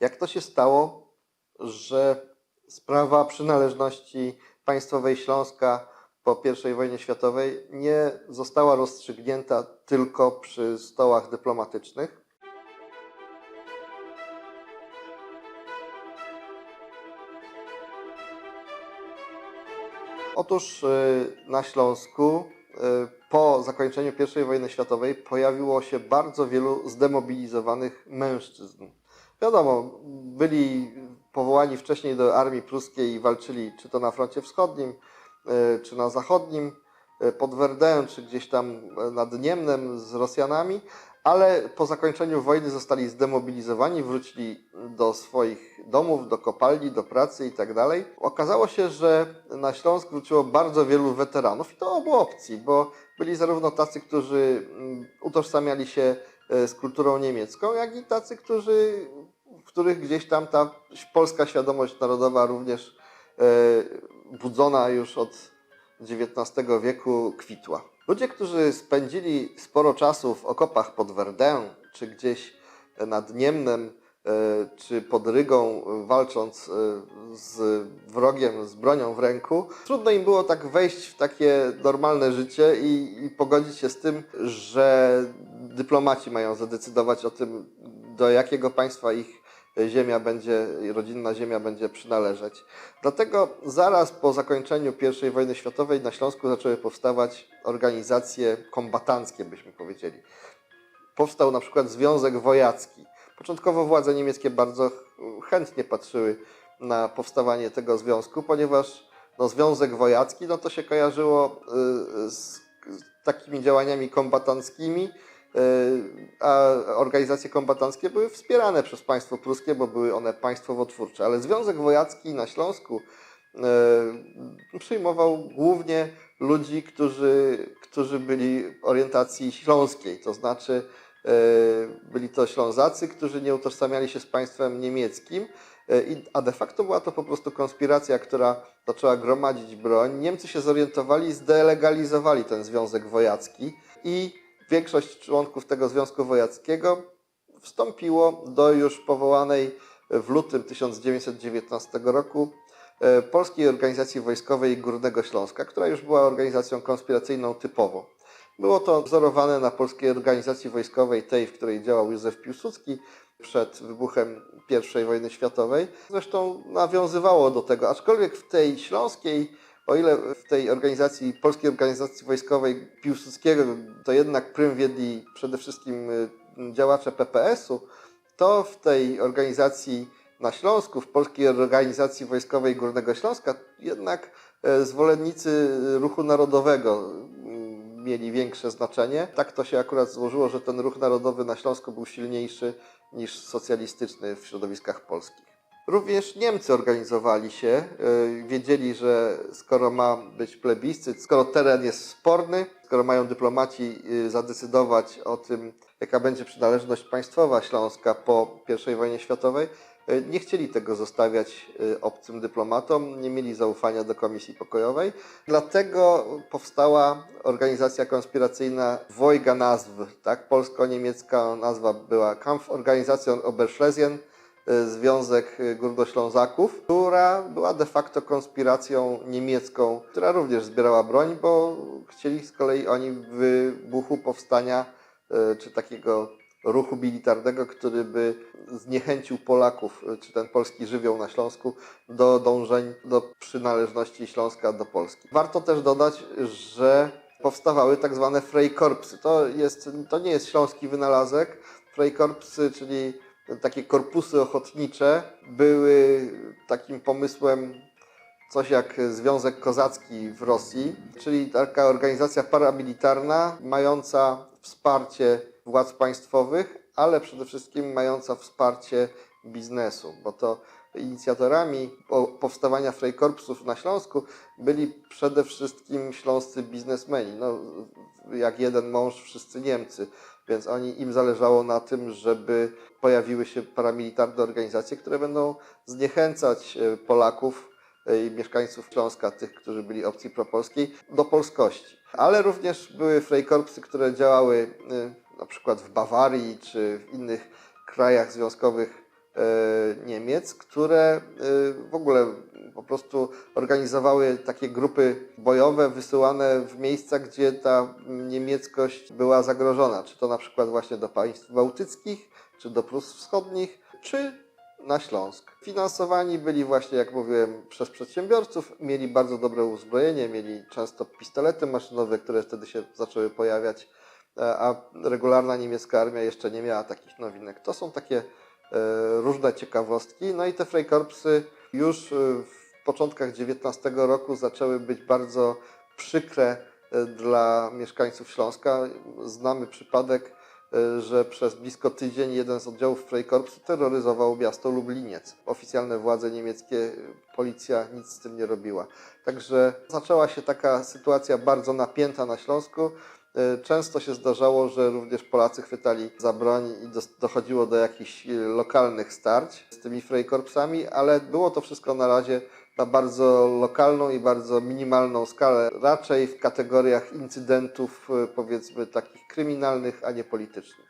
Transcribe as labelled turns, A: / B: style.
A: Jak to się stało, że sprawa przynależności państwowej Śląska po I wojnie światowej nie została rozstrzygnięta tylko przy stołach dyplomatycznych? Otóż y, na Śląsku y, po zakończeniu I wojny światowej pojawiło się bardzo wielu zdemobilizowanych mężczyzn. Wiadomo, byli powołani wcześniej do armii pruskiej i walczyli czy to na froncie wschodnim, y, czy na zachodnim, y, pod Verdun, czy gdzieś tam y, nad Niemnem z Rosjanami, ale po zakończeniu wojny zostali zdemobilizowani, wrócili do swoich domów, do kopalni, do pracy i tak. Okazało się, że na Śląsk wróciło bardzo wielu weteranów i to obu opcji, bo byli zarówno tacy, którzy mm, utożsamiali się e, z kulturą niemiecką, jak i tacy, którzy, w których gdzieś tam ta polska świadomość narodowa również e, budzona już od XIX wieku kwitła. Ludzie, którzy spędzili sporo czasu w okopach pod Verdun, czy gdzieś nad Niemnem, e, czy pod Rygą, walcząc e, z wrogiem, z bronią w ręku, trudno im było tak wejść w takie normalne życie i, i pogodzić się z tym, że dyplomaci mają zadecydować o tym, do jakiego państwa ich ziemia będzie, rodzinna ziemia będzie przynależeć. Dlatego zaraz po zakończeniu I wojny światowej na Śląsku zaczęły powstawać organizacje kombatanckie, byśmy powiedzieli. Powstał na przykład Związek Wojacki. Początkowo władze niemieckie bardzo chętnie patrzyły na powstawanie tego związku, ponieważ no, Związek Wojacki no, to się kojarzyło y, z takimi działaniami kombatanckimi, a organizacje kombatanckie były wspierane przez państwo pruskie, bo były one państwowo-twórcze. Ale Związek Wojacki na Śląsku y, przyjmował głównie ludzi, którzy, którzy byli orientacji śląskiej, to znaczy e, byli to Ślązacy, którzy nie utożsamiali się z państwem niemieckim, e, a de facto była to po prostu konspiracja, która zaczęła gromadzić broń. Niemcy się zorientowali, zdelegalizowali ten Związek Wojacki i większość członków tego Związku Wojackiego wstąpiło do już powołanej w lutym 1919 roku e, Polskiej Organizacji Wojskowej Górnego Śląska, która już była organizacją konspiracyjną typowo. Było to wzorowane na Polskiej Organizacji Wojskowej, tej, w której działał Józef Piłsudski przed wybuchem I wojny światowej. Zresztą nawiązywało do tego, aczkolwiek w tej śląskiej, o ile w tej organizacji, Polskiej Organizacji Wojskowej Piłsudskiego, to jednak prym wiedli przede wszystkim y, działacze PPS-u, to w tej organizacji na Śląsku, w Polskiej Organizacji Wojskowej Górnego Śląska, jednak e, zwolennicy ruchu narodowego mm, mieli większe znaczenie. Tak to się akurat złożyło, że ten ruch narodowy na Śląsku był silniejszy niż socjalistyczny w środowiskach polskich. Również Niemcy organizowali się, e, wiedzieli, że skoro ma być plebiscyt, skoro teren jest sporny, skoro mają dyplomaci e, zadecydować o tym, jaka będzie przynależność państwowa Śląska po I wojnie światowej, e, nie chcieli tego zostawiać obcym dyplomatom, nie mieli zaufania do Komisji Pokojowej. Dlatego powstała organizacja konspiracyjna dwojga nazw, tak? Polsko-niemiecka nazwa była Kampforganisation Oberschlesien, e, Związek Górnoślązaków, która była de facto konspiracją niemiecką, która również zbierała broń, bo chcieli z kolei oni wybuchu powstania e, czy takiego ruchu militarnego, który by zniechęcił Polaków, czy ten polski żywioł na Śląsku, do dążeń do przynależności Śląska do Polski. Warto też dodać, że powstawały tak zwane Freikorpsy. To, jest, to nie jest śląski wynalazek. Freikorpsy, czyli takie korpusy ochotnicze, były takim pomysłem coś jak Związek Kozacki w Rosji, czyli taka organizacja paramilitarna mająca wsparcie władz państwowych, ale przede wszystkim mająca wsparcie biznesu, bo to inicjatorami po- powstawania Freikorpsów na Śląsku byli przede wszystkim śląscy biznesmeni. No, jak jeden mąż, wszyscy Niemcy, więc oni, im zależało na tym, żeby pojawiły się paramilitarne organizacje, które będą zniechęcać e, Polaków e, i mieszkańców Śląska, tych, którzy byli opcji propolskiej, do polskości. Ale również były Freikorpsy, które działały e, na przykład w Bawarii czy w innych krajach związkowych Niemiec, które e, w ogóle po prostu organizowały takie grupy bojowe wysyłane w miejsca, gdzie ta niemieckość była zagrożona. Czy to na przykład właśnie do państw bałtyckich, czy do Prus Wschodnich, czy na Śląsk. Finansowani byli właśnie, jak mówiłem, przez przedsiębiorców, mieli bardzo dobre uzbrojenie, mieli często pistolety maszynowe, które wtedy się zaczęły pojawiać, e, a regularna niemiecka armia jeszcze nie miała takich nowinek. To są takie e, różne ciekawostki. No i te Freikorpsy już e, w początkach XIX roku zaczęły być bardzo przykre e, dla mieszkańców Śląska. Znamy przypadek, e, że przez blisko tydzień jeden z oddziałów Freikorpsu terroryzował miasto Lubliniec. Oficjalne władze niemieckie, e, policja nic z tym nie robiła. Także zaczęła się taka sytuacja bardzo napięta na Śląsku. E, Często się zdarzało, że również Polacy chwytali za broń i dochodziło do jakichś e, lokalnych starć z tymi Freikorpsami, ale było to wszystko na razie na bardzo lokalną i bardzo minimalną skalę, raczej w kategoriach incydentów, e, powiedzmy, takich kryminalnych, a nie politycznych.